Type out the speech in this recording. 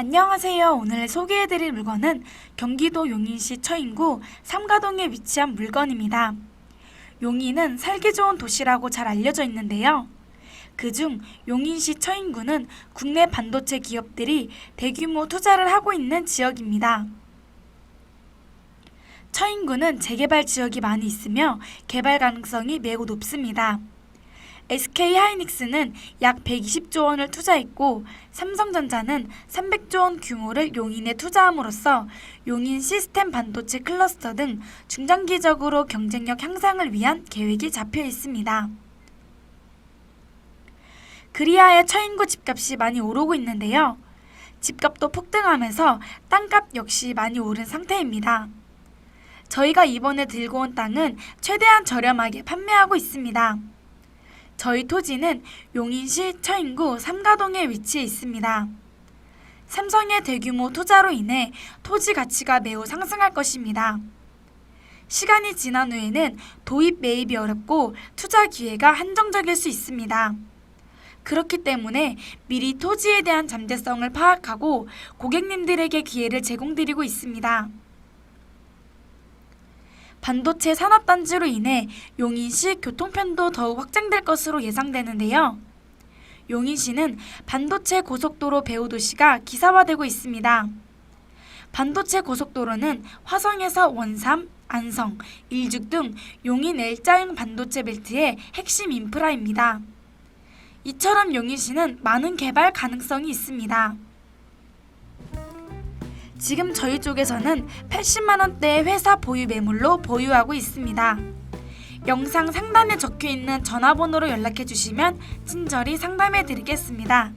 안녕하세요. 오늘 소개해드릴 물건은 경기도 용인시 처인구 삼가동에 위치한 물건입니다. 용인은 살기 좋은 도시라고 잘 알려져 있는데요. 그중 용인시 처인구는 국내 반도체 기업들이 대규모 투자를 하고 있는 지역입니다. 처인구는 재개발 지역이 많이 있으며 개발 가능성이 매우 높습니다. SK 하이닉스는 약 120조 원을 투자했고 삼성전자는 300조 원 규모를 용인에 투자함으로써 용인 시스템 반도체 클러스터 등 중장기적으로 경쟁력 향상을 위한 계획이 잡혀 있습니다. 그리하여 처인구 집값이 많이 오르고 있는데요. 집값도 폭등하면서 땅값 역시 많이 오른 상태입니다. 저희가 이번에 들고 온 땅은 최대한 저렴하게 판매하고 있습니다. 저희 토지는 용인시 처인구 삼가동에 위치해 있습니다. 삼성의 대규모 투자로 인해 토지 가치가 매우 상승할 것입니다. 시간이 지난 후에는 도입 매입이 어렵고 투자 기회가 한정적일 수 있습니다. 그렇기 때문에 미리 토지에 대한 잠재성을 파악하고 고객님들에게 기회를 제공드리고 있습니다. 반도체 산업단지로 인해 용인시 교통편도 더욱 확장될 것으로 예상되는데요. 용인시는 반도체 고속도로 배후도시가 기사화되고 있습니다. 반도체 고속도로는 화성에서 원삼, 안성, 일죽 등 용인 L자형 반도체 벨트의 핵심 인프라입니다. 이처럼 용인시는 많은 개발 가능성이 있습니다. 지금 저희 쪽에서는 80만 원대의 회사 보유 매물로 보유하고 있습니다. 영상 상단에 적혀 있는 전화번호로 연락해 주시면 친절히 상담해 드리겠습니다.